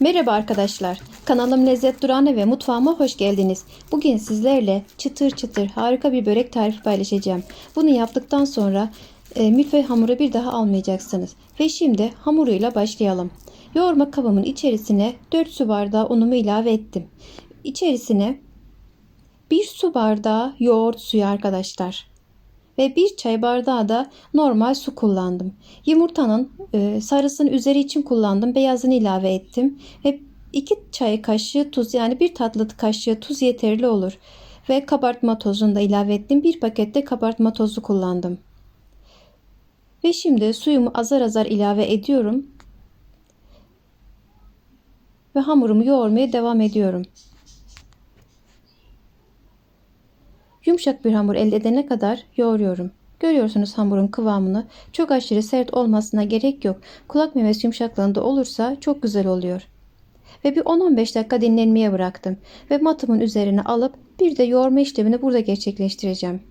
Merhaba arkadaşlar. Kanalım Lezzet Durağı'na ve mutfağıma hoş geldiniz. Bugün sizlerle çıtır çıtır harika bir börek tarifi paylaşacağım. Bunu yaptıktan sonra e, milföy hamuru bir daha almayacaksınız. Ve şimdi hamuruyla başlayalım. Yoğurma kabımın içerisine 4 su bardağı unumu ilave ettim. İçerisine 1 su bardağı yoğurt suyu arkadaşlar ve bir çay bardağı da normal su kullandım. Yumurtanın e, sarısını üzeri için kullandım. Beyazını ilave ettim ve 2 çay kaşığı tuz yani bir tatlı kaşığı tuz yeterli olur. Ve kabartma tozunu da ilave ettim. Bir pakette kabartma tozu kullandım. Ve şimdi suyumu azar azar ilave ediyorum. Ve hamurumu yoğurmaya devam ediyorum. Yumuşak bir hamur elde edene kadar yoğuruyorum. Görüyorsunuz hamurun kıvamını. Çok aşırı sert olmasına gerek yok. Kulak memesi yumuşaklığında olursa çok güzel oluyor. Ve bir 10-15 dakika dinlenmeye bıraktım. Ve matımın üzerine alıp bir de yoğurma işlemini burada gerçekleştireceğim.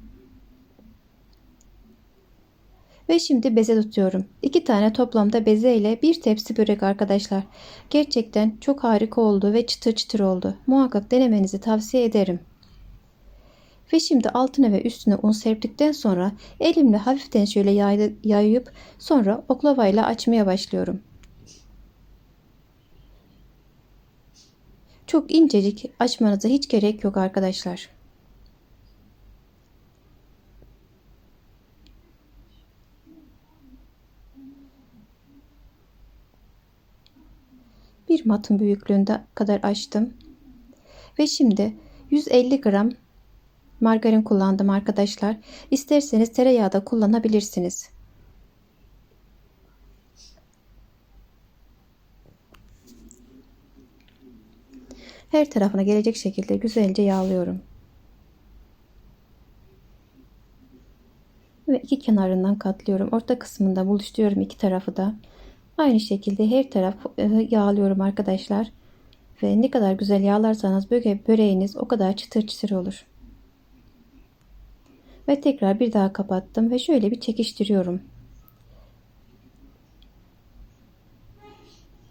Ve şimdi beze tutuyorum. İki tane toplamda beze ile bir tepsi börek arkadaşlar. Gerçekten çok harika oldu ve çıtır çıtır oldu. Muhakkak denemenizi tavsiye ederim. Ve şimdi altına ve üstüne un serptikten sonra elimle hafiften şöyle yayıp sonra oklavayla açmaya başlıyorum. Çok incecik açmanıza hiç gerek yok arkadaşlar. Bir matın büyüklüğünde kadar açtım. Ve şimdi 150 gram margarin kullandım arkadaşlar. İsterseniz tereyağı da kullanabilirsiniz. Her tarafına gelecek şekilde güzelce yağlıyorum. Ve iki kenarından katlıyorum. Orta kısmında buluşturuyorum iki tarafı da. Aynı şekilde her taraf e, yağlıyorum arkadaşlar. Ve ne kadar güzel yağlarsanız böreğiniz o kadar çıtır çıtır olur. Ve tekrar bir daha kapattım ve şöyle bir çekiştiriyorum.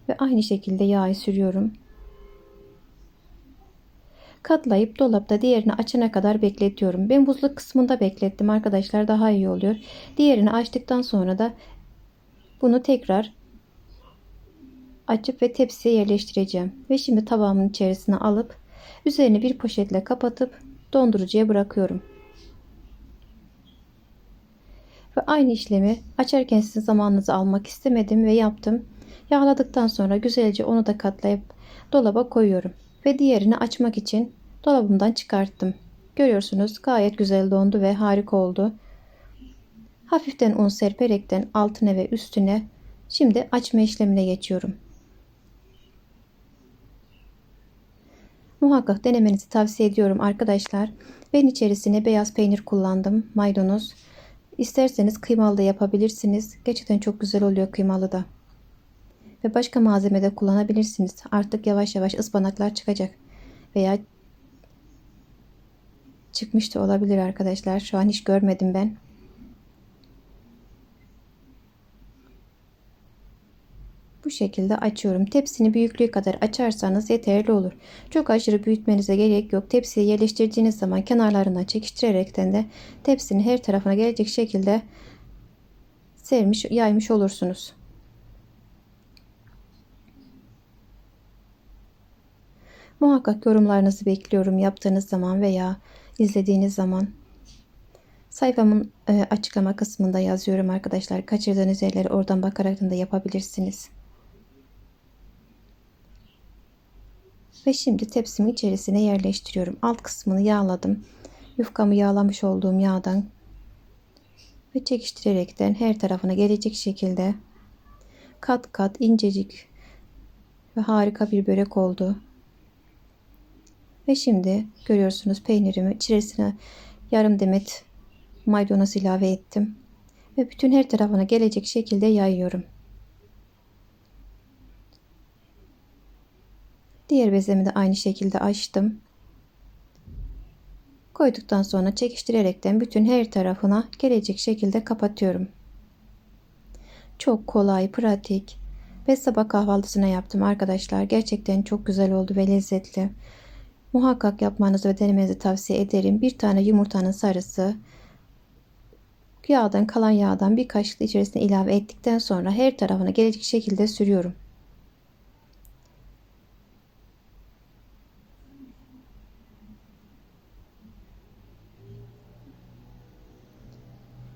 Ve aynı şekilde yağı sürüyorum. Katlayıp dolapta diğerini açana kadar bekletiyorum. Ben buzluk kısmında beklettim arkadaşlar daha iyi oluyor. Diğerini açtıktan sonra da bunu tekrar açıp ve tepsiye yerleştireceğim. Ve şimdi tabağımın içerisine alıp üzerine bir poşetle kapatıp dondurucuya bırakıyorum. Ve aynı işlemi açarken sizin zamanınızı almak istemedim ve yaptım. Yağladıktan sonra güzelce onu da katlayıp dolaba koyuyorum. Ve diğerini açmak için dolabımdan çıkarttım. Görüyorsunuz gayet güzel dondu ve harika oldu. Hafiften un serperekten altına ve üstüne şimdi açma işlemine geçiyorum. Muhakkak denemenizi tavsiye ediyorum arkadaşlar. Ben içerisine beyaz peynir kullandım. Maydanoz İsterseniz kıymalı da yapabilirsiniz. Gerçekten çok güzel oluyor kıymalı da. Ve başka malzeme de kullanabilirsiniz. Artık yavaş yavaş ıspanaklar çıkacak. Veya çıkmış da olabilir arkadaşlar. Şu an hiç görmedim ben. Bu şekilde açıyorum. Tepsini büyüklüğü kadar açarsanız yeterli olur. Çok aşırı büyütmenize gerek yok. Tepsiye yerleştirdiğiniz zaman kenarlarından çekiştirerekten de tepsinin her tarafına gelecek şekilde sermiş, yaymış olursunuz. Muhakkak yorumlarınızı bekliyorum yaptığınız zaman veya izlediğiniz zaman. Sayfamın e, açıklama kısmında yazıyorum arkadaşlar. Kaçırdığınız yerleri oradan bakarak da yapabilirsiniz. Ve şimdi tepsimin içerisine yerleştiriyorum. Alt kısmını yağladım. Yufkamı yağlamış olduğum yağdan ve çekiştirerekten her tarafına gelecek şekilde kat kat incecik ve harika bir börek oldu. Ve şimdi görüyorsunuz peynirimi içerisine yarım demet maydanoz ilave ettim. Ve bütün her tarafına gelecek şekilde yayıyorum. Diğer bezemi de aynı şekilde açtım. Koyduktan sonra çekiştirerekten bütün her tarafına gelecek şekilde kapatıyorum. Çok kolay, pratik. ve sabah kahvaltısına yaptım arkadaşlar. Gerçekten çok güzel oldu ve lezzetli. Muhakkak yapmanızı ve denemenizi tavsiye ederim. Bir tane yumurtanın sarısı, yağdan kalan yağdan bir kaşık içerisine ilave ettikten sonra her tarafına gelecek şekilde sürüyorum.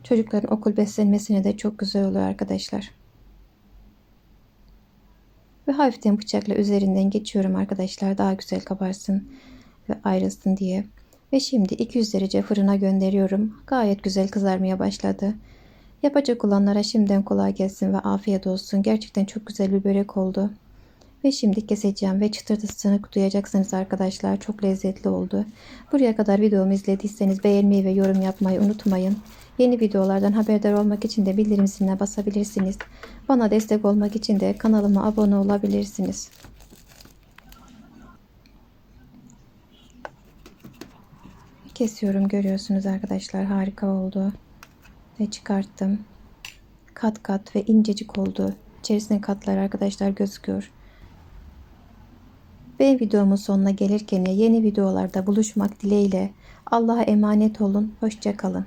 Çocukların okul beslenmesine de çok güzel oluyor arkadaşlar. Ve hafiften bıçakla üzerinden geçiyorum arkadaşlar. Daha güzel kabarsın ve ayrılsın diye. Ve şimdi 200 derece fırına gönderiyorum. Gayet güzel kızarmaya başladı. Yapacak olanlara şimdiden kolay gelsin ve afiyet olsun. Gerçekten çok güzel bir börek oldu. Ve şimdi keseceğim ve çıtırtısını duyacaksınız arkadaşlar. Çok lezzetli oldu. Buraya kadar videomu izlediyseniz beğenmeyi ve yorum yapmayı unutmayın. Yeni videolardan haberdar olmak için de bildirim ziline basabilirsiniz. Bana destek olmak için de kanalıma abone olabilirsiniz. Kesiyorum görüyorsunuz arkadaşlar harika oldu. Ve çıkarttım. Kat kat ve incecik oldu. İçerisine katlar arkadaşlar gözüküyor. Ve videomun sonuna gelirken yeni videolarda buluşmak dileğiyle Allah'a emanet olun. Hoşçakalın.